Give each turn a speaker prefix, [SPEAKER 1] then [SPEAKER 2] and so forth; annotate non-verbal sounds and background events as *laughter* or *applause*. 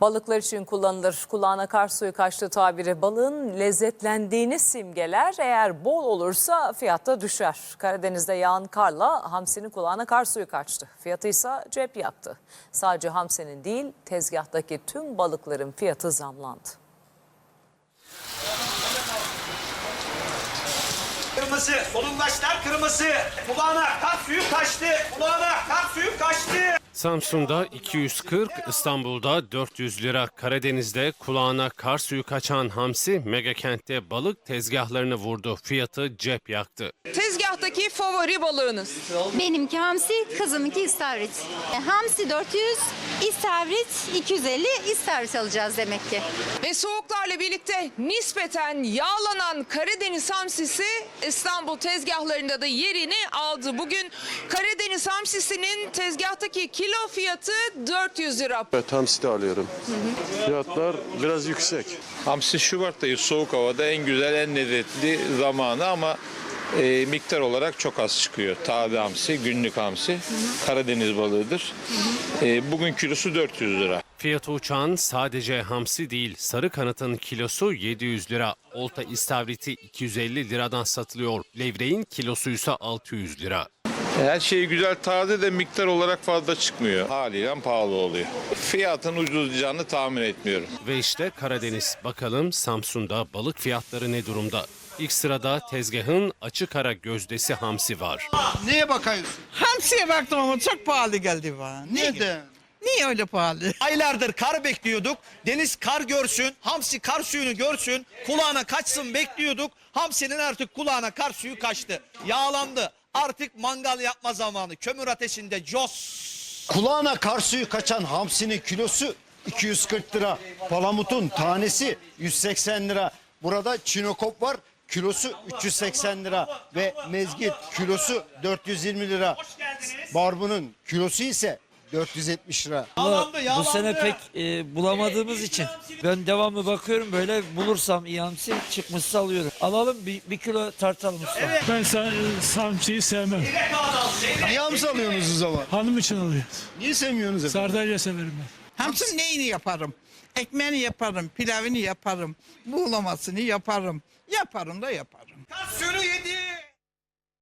[SPEAKER 1] Balıklar için kullanılır. Kulağına kar suyu kaçtığı tabiri balığın lezzetlendiğini simgeler. Eğer bol olursa fiyatta düşer. Karadeniz'de yağan karla hamsinin kulağına kar suyu kaçtı. Fiyatı ise cep yaktı. Sadece hamsinin değil tezgahtaki tüm balıkların fiyatı zamlandı.
[SPEAKER 2] Kırmızı, solungaçlar kırmızı. Kulağına kar suyu kaçtı. Kulağına kaçtı.
[SPEAKER 3] Samsun'da 240, İstanbul'da 400 lira. Karadeniz'de kulağına kar suyu kaçan hamsi Megakent'te balık tezgahlarını vurdu. Fiyatı cep yaktı.
[SPEAKER 4] Tezgahtaki favori balığınız.
[SPEAKER 5] Benimki hamsi, kızımınki istavrit. E, Hamsi 400, istavrit 250, istavrit alacağız demek ki.
[SPEAKER 4] Ve soğuklarla birlikte nispeten yağlanan Karadeniz hamsisi İstanbul tezgahlarında da yerini aldı. Bugün Karadeniz hamsisinin tezgahtaki kilo fiyatı 400 lira.
[SPEAKER 6] Evet hamsi de alıyorum. Fiyatlar biraz yüksek.
[SPEAKER 7] Hamsi Şubat'tayız soğuk havada en güzel en lezzetli zamanı ama e, miktar olarak çok az çıkıyor. Taze hamsi, günlük hamsi Karadeniz balığıdır. E, bugün kilosu 400 lira.
[SPEAKER 3] Fiyatı uçan sadece hamsi değil, sarı kanatın kilosu 700 lira. Olta istavriti 250 liradan satılıyor. Levreğin kilosu ise 600 lira.
[SPEAKER 7] Her şey güzel taze de miktar olarak fazla çıkmıyor. Haliyle pahalı oluyor. Fiyatın ucuzlayacağını tahmin etmiyorum.
[SPEAKER 3] Ve işte Karadeniz. Bakalım Samsun'da balık fiyatları ne durumda? İlk sırada tezgahın açık ara gözdesi hamsi var.
[SPEAKER 8] Neye bakıyorsun?
[SPEAKER 9] Hamsiye baktım ama çok pahalı geldi bana.
[SPEAKER 8] Neden?
[SPEAKER 9] niye öyle pahalı? *laughs*
[SPEAKER 2] Aylardır kar bekliyorduk. Deniz kar görsün, hamsi kar suyunu görsün, kulağına kaçsın bekliyorduk. Hamsinin artık kulağına kar suyu kaçtı. Yağlandı. Artık mangal yapma zamanı. Kömür ateşinde jos.
[SPEAKER 8] Kulağına kar suyu kaçan hamsinin kilosu 240 lira. Palamutun tanesi 180 lira. Burada çinokop var. Kilosu 380 lira ve mezgit kilosu 420 lira. Barbunun kilosu ise 470 lira.
[SPEAKER 2] Yağlandı,
[SPEAKER 10] Bu
[SPEAKER 2] yağlandı.
[SPEAKER 10] sene pek e, bulamadığımız için ben devamlı bakıyorum böyle bulursam iyi hamsi çıkmışsa alıyorum. Alalım bir, bir kilo tartalım usta.
[SPEAKER 11] Ben sa- samçıyı sevmem.
[SPEAKER 8] Niye hamsi alıyorsunuz o zaman?
[SPEAKER 11] Hanım için alıyor.
[SPEAKER 8] Niye sevmiyorsunuz efendim?
[SPEAKER 11] Sardalya severim ben.
[SPEAKER 9] Hamsinin neyini yaparım? Ekmeğini yaparım, pilavını yaparım, buğulamasını yaparım. Yaparım da yaparım.
[SPEAKER 2] Suyunu yedi.